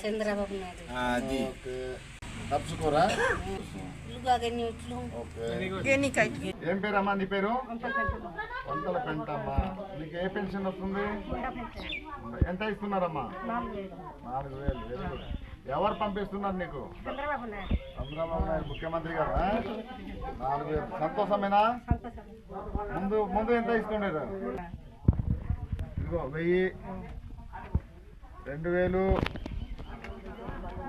చంద్రబాబు నాయుడు. అది. తప్పుకోరా? ఏం పేరమ్మా నీ పేరు? వంతల పెంటమ్మ నీకు ఏ పెన్షన్ వస్తుంది? ఎంత ఇస్తున్నారమ్మా? నాలుగు వేలు వెరీ గుడ్. ఎవరు పంపిస్తున్నారు నీకు? చంద్రబాబు నాయుడు ముఖ్యమంత్రి గారా? నాలుగు వేలు. సంతోషమేనా? ముందు ముందు ఎంత ఇస్తుండేరు? ఇదిగో వెయ్యి. రెండు వేలు.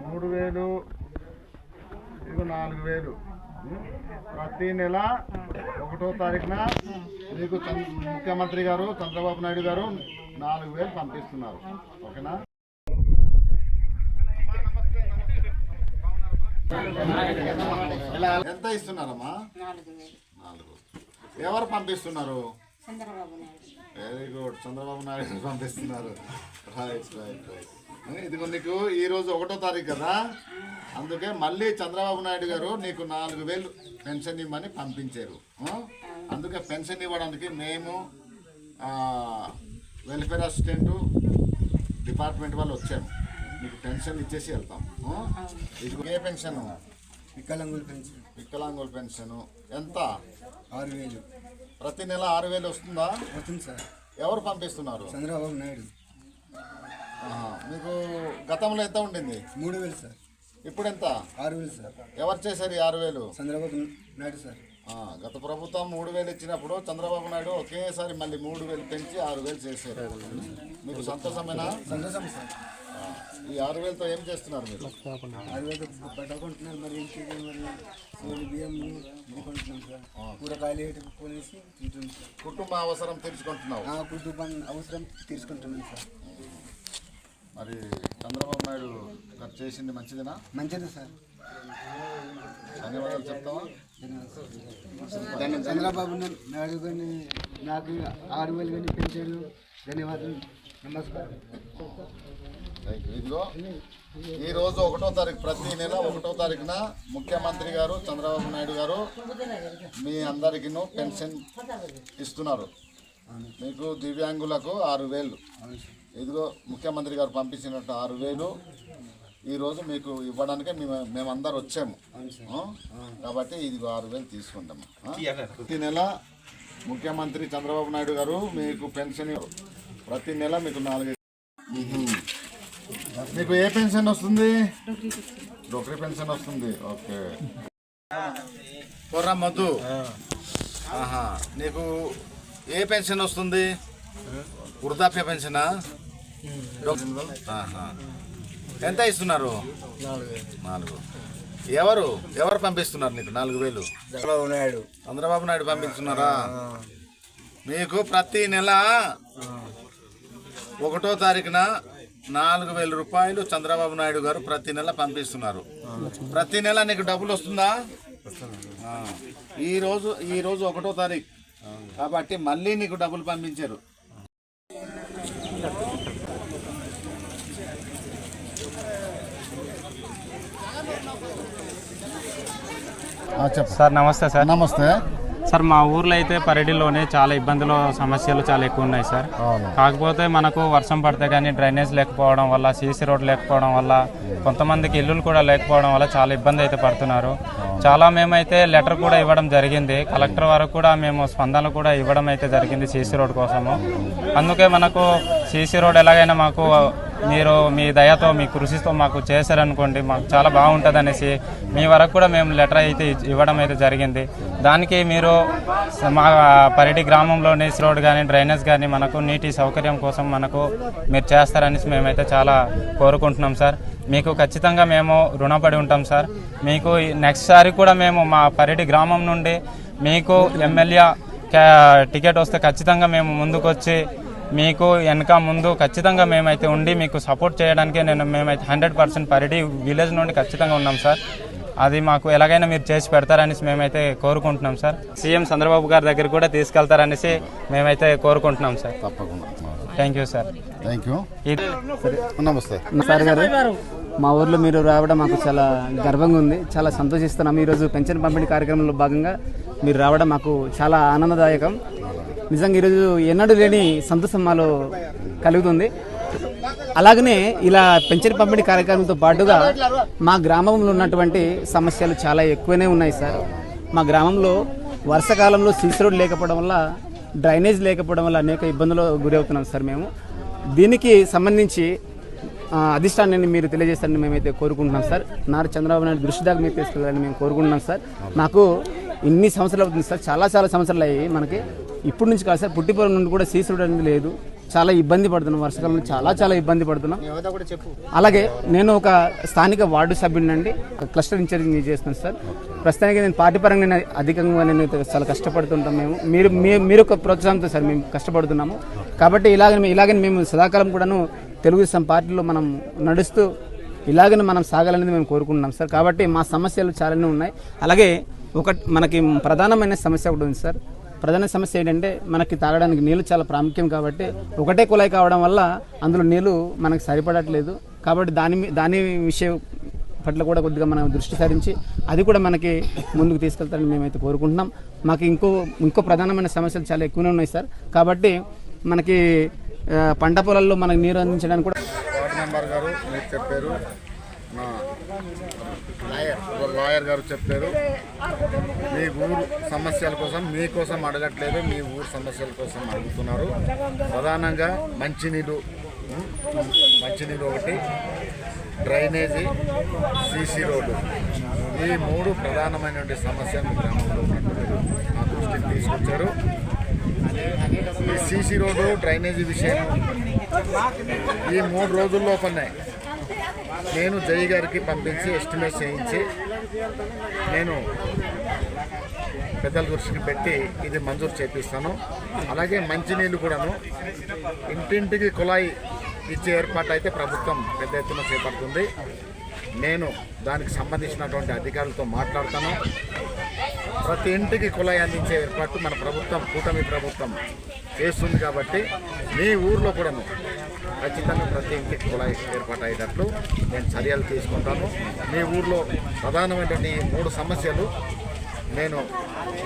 మూడు వేలు ఇదిగో నాలుగు వేలు ప్రతి నెల ఒకటో తారీఖున మీకు ముఖ్యమంత్రి గారు చంద్రబాబు నాయుడు గారు నాలుగు వేలు పంపిస్తున్నారు. ఓకేనా? ఎంత ఇస్తున్నారమ్మా? నాలుగు ఎవరు పంపిస్తున్నారు? చంద్రబాబు నాయుడు. వెరీ గుడ్ చంద్రబాబు నాయుడు పంపిస్తున్నారు. రైట్ రైట్ రైట్ ఇదిగో నీకు ఈ రోజు ఒకటో తారీఖు కదా? అందుకే మళ్ళీ చంద్రబాబు నాయుడు గారు నీకు నాలుగు వేలు పెన్షన్ ఇవ్వమని పంపించారు? అందుకే పెన్షన్ ఇవ్వడానికి మేము వెల్ఫేర్ అసిస్టెంట్ డిపార్ట్మెంట్ వాళ్ళు వచ్చాము మీకు పెన్షన్ ఇచ్చేసి వెళ్తాం. ఆ? ఇదిగో ఏ పెన్షన్? వికలాంగుల పెన్షన్. వికలాంగుల పెన్షన్. ఎంత? ఆరు వేలు. ప్రతి నెల ఆరు వేలు వస్తుందా? వస్తుంది సార్. ఎవరు పంపిస్తున్నారు? చంద్రబాబు నాయుడు. మీకు గతంలో ఎంత ఉండింది? మూడు వేలు సార్. ఇప్పుడు ఎంత? ఆరు వేలు సార్. ఎవరు చేశారు ఈ ఆరు వేలు చంద్రబాబు నాయుడు సార్. గత ప్రభుత్వం మూడు వేలు ఇచ్చినప్పుడు చంద్రబాబు నాయుడు ఒకేసారి మళ్ళీ మూడు వేలు పెంచి ఆరు వేలు చేశారు. మీకు సంతోషమేనా? సంతోషం సార్. ఈ ఆరు వేలతో ఏం చేస్తున్నారు మీరు? ఆరు వేలు పట్టుకుంటున్నారు మరి మరి బియ్యం సార్. కూరగాయలు కొనేసి తింటున్నాం కుటుంబ అవసరం తీర్చుకుంటున్నావు. ఆ కుటుంబం అవసరం తీసుకుంటున్నాం సార్. మరి చంద్రబాబు నాయుడు గారు చేసింది మంచిదేనా? మంచిది సార్. ధన్యవాదాలు చెప్తావా? చంద్రబాబు నాయుడు కానీ నాకు ఆరు వేలు కానీ పెంచాడు ధన్యవాదాలు. నమస్కారం. ఇదిగో ఈ రోజు ఒకటో తారీఖు ప్రతి నెల ఒకటో తారీఖున ముఖ్యమంత్రి గారు చంద్రబాబు నాయుడు గారు మీ అందరికీ పెన్షన్ ఇస్తున్నారు. మీకు దివ్యాంగులకు ఆరు వేలు. ఇదిగో ముఖ్యమంత్రి గారు పంపించినట్టు ఆరు వేలు. ఈరోజు మీకు ఇవ్వడానికే మేము మేమందరం వచ్చాము? కాబట్టి ఇదిగో ఆరు వేలు తీసుకుంటాము? ప్రతి నెల ముఖ్యమంత్రి చంద్రబాబు నాయుడు గారు మీకు పెన్షన్. ప్రతి నెల మీకు నాలుగు మీకు ఏ పెన్షన్ వస్తుంది? డోక్రీ పెన్షన్ వస్తుంది. ఓకే. కొర్ర మధు. ఆహా. నీకు ఏ పెన్షన్ వస్తుంది? వృద్ధాప్య పెన్షనా. ఎంత ఇస్తున్నారు? నాలుగు. ఎవరు? ఎవరు పంపిస్తున్నారు నీకు? నాలుగు వేలు. చంద్రబాబు నాయుడు. చంద్రబాబు నాయుడు పంపిస్తున్నారా మీకు ప్రతి నెల ఒకటో తారీఖున నాలుగు వేల రూపాయలు చంద్రబాబు నాయుడు గారు ప్రతి నెల పంపిస్తున్నారు. ప్రతి నెల నీకు డబ్బులు వస్తుందా? ఆ. ఈ రోజు ఈ రోజు ఒకటో తారీఖు. కాబట్టి మళ్ళీ నీకు డబ్బులు పంపించారు. సార్ నమస్తే సార్. నమస్తే. సార్ మా ఊర్లో అయితే పరిధిలోనే చాలా ఇబ్బందులు సమస్యలు చాలా ఎక్కువ ఉన్నాయి సార్. కాకపోతే మనకు వర్షం పడితే కానీ డ్రైనేజ్ లేకపోవడం వల్ల సీసీ రోడ్ లేకపోవడం వల్ల కొంతమందికి ఇల్లులు కూడా లేకపోవడం వల్ల చాలా ఇబ్బంది అయితే పడుతున్నారు. చాలా మేమైతే లెటర్ కూడా ఇవ్వడం జరిగింది. కలెక్టర్ వరకు కూడా మేము స్పందన కూడా ఇవ్వడం అయితే జరిగింది సీసీ రోడ్ కోసము. అందుకే మనకు సీసీ రోడ్ ఎలాగైనా మాకు మీరు మీ దయతో మీ కృషితో మాకు చేశారనుకోండి మాకు చాలా బాగుంటుంది అనేసి మీ వరకు కూడా మేము లెటర్ అయితే ఇవ్వడం అయితే జరిగింది. దానికి మీరు మా పరిటి గ్రామంలోని రోడ్ కానీ డ్రైనేజ్ కానీ మనకు నీటి సౌకర్యం కోసం మనకు మీరు చేస్తారనేసి మేమైతే చాలా కోరుకుంటున్నాం సార్. మీకు ఖచ్చితంగా మేము రుణపడి ఉంటాం సార్. మీకు నెక్స్ట్ సారి కూడా మేము మా పరిటి గ్రామం నుండి మీకు ఎమ్మెల్యే క్యా- టికెట్ వస్తే ఖచ్చితంగా మేము ముందుకొచ్చి మీకు వెనక ముందు ఖచ్చితంగా మేమైతే ఉండి మీకు సపోర్ట్ చేయడానికి నేను మేమైతే హండ్రెడ్ పర్సెంట్ పరిడి విలేజ్ నుండి ఖచ్చితంగా ఉన్నాం సార్. అది మాకు ఎలాగైనా మీరు చేసి పెడతారనేసి మేమైతే కోరుకుంటున్నాం సార్. సీఎం చంద్రబాబు గారి దగ్గర కూడా తీసుకెళ్తారనేసి మేమైతే కోరుకుంటున్నాం సార్. తప్పకుండా. Thank you sir thank you నమస్తే. సార్ గారు. మా ఊర్లో మీరు రావడం మాకు చాలా గర్వంగా ఉంది. చాలా సంతోషిస్తున్నాం. ఈరోజు పెన్షన్ పంపిణీ కార్యక్రమంలో భాగంగా మీరు రావడం మాకు చాలా ఆనందదాయకం. నిజంగా ఈరోజు ఎన్నడూ లేని సంతోషం మాలో కలుగుతుంది. అలాగనే ఇలా పెన్షన్ పంపిణీ కార్యక్రమంతో పాటుగా మా గ్రామంలో ఉన్నటువంటి సమస్యలు చాలా ఎక్కువనే ఉన్నాయి సార్. మా గ్రామంలో వర్షాకాలంలో సీసీ రోడ్ లేకపోవడం వల్ల డ్రైనేజ్ లేకపోవడం వల్ల అనేక ఇబ్బందులు గురవుతున్నాం సార్ మేము. దీనికి సంబంధించి అధిష్టానాన్ని మీరు తెలియజేస్తారని మేమైతే కోరుకుంటున్నాం సార్. నారా చంద్రబాబు నాయుడు దృష్టి దాకా మీరు తీసుకెళ్ళాలని మేము కోరుకుంటున్నాం సార్. నాకు ఇన్ని సంవత్సరాలు అవుతుంది సార్. చాలా చాలా సంవత్సరాలు అయ్యాయి మనకి. ఇప్పటి నుంచి కాదు సార్ పుట్టిపురం నుండి కూడా సీసీ రోడ్ అనేది లేదు. చాలా ఇబ్బంది పడుతున్నాం. వర్షాకాలంలో చాలా చాలా ఇబ్బంది పడుతున్నాం. అలాగే నేను ఒక స్థానిక వార్డు సభ్యుడినండి. క్లస్టర్ ఇన్ఛార్జ్ చేస్తున్నాను సార్. ప్రస్తుతానికి నేను పార్టీ పరంగా నేను అధికంగా నేను చాలా కష్టపడుతుంటాం మేము. మీరు మీ- మీరు ఒక ప్రోత్సాహంతో సార్ మేము కష్టపడుతున్నాము. కాబట్టి ఇలాగని ఇలాగని మేము సదాకాలం కూడాను తెలుగుదేశం పార్టీలో మనం నడుస్తూ ఇలాగని మనం సాగాలనేది మేము కోరుకుంటున్నాం సార్. కాబట్టి మా సమస్యలు చాలానే ఉన్నాయి. అలాగే ఒక మనకి ప్రధానమైన సమస్య ఒకటి ఉంది సార్. ప్రధాన సమస్య ఏంటంటే మనకి తాగడానికి నీళ్ళు చాలా ప్రాముఖ్యం కాబట్టి ఒకటే కుళాయి కావడం వల్ల అందులో నీళ్ళు మనకు సరిపడట్లేదు. కాబట్టి దాని మీ- దాని విషయం పట్ల కూడా కొద్దిగా మనం దృష్టి సారించి అది కూడా మనకి ముందుకు తీసుకెళ్తారని మేమైతే కోరుకుంటున్నాం. మాకు ఇంకో ఇంకో ప్రధానమైన సమస్యలు చాలా ఎక్కువనే ఉన్నాయి సార్. కాబట్టి మనకి పంట పొలాల్లో మనకు నీరు అందించడానికి కూడా వార్డు మెంబర్ గారు మీరు చెప్పారు. నా లాయర్ లాయర్ గారు చెప్పారు. మీ ఊరు సమస్యల కోసం మీకోసం అడగట్లేదు మీ ఊరు సమస్యల కోసం అడుగుతున్నారు. ప్రధానంగా మంచినీళ్ళు మంచినీళ్ళు ఒకటి డ్రైనేజీ సీసీ రోడ్డు. ఈ మూడు ప్రధానమైనటువంటి సమస్యలు గ్రామంలో మా దృష్టికి తీసుకొచ్చారు. ఈ సీసీ రోడ్డు డ్రైనేజీ విషయం ఈ మూడు రోజుల్లో లోపలనే నేను జై గారికి పంపించి ఎస్టిమేట్ చేయించి నేను పెద్దల దృష్టికి పెట్టి ఇది మంజూరు చేపిస్తాను. అలాగే మంచినీళ్ళు కూడాను ఇంటింటికి కుళాయి ఇచ్చే ఏర్పాటు అయితే ప్రభుత్వం పెద్ద ఎత్తున చేపడుతుంది. నేను దానికి సంబంధించినటువంటి అధికారులతో మాట్లాడతాను. ప్రతి ఇంటికి కుళాయి అందించే ఏర్పాటు మన ప్రభుత్వం కూటమి ప్రభుత్వం చేస్తుంది కాబట్టి మీ ఊర్లో కూడాను ఖచ్చితంగా ప్రతి ఇంటికి కుళాయి ఏర్పాటు అయ్యేటట్లు నేను చర్యలు తీసుకుంటాను. మీ ఊర్లో ప్రధానమైనటువంటి ఈ మూడు సమస్యలు నేను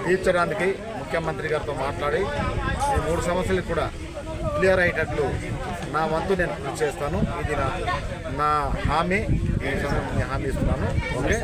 తీర్చడానికి ముఖ్యమంత్రి గారితో మాట్లాడి ఈ మూడు సమస్యలు కూడా క్లియర్ అయ్యేటట్లు నా వంతు నేను కృషి చేస్తాను. ఇది నా నా హామీ ఈ సమయంలో హామీ ఇస్తున్నాను. ఓకే?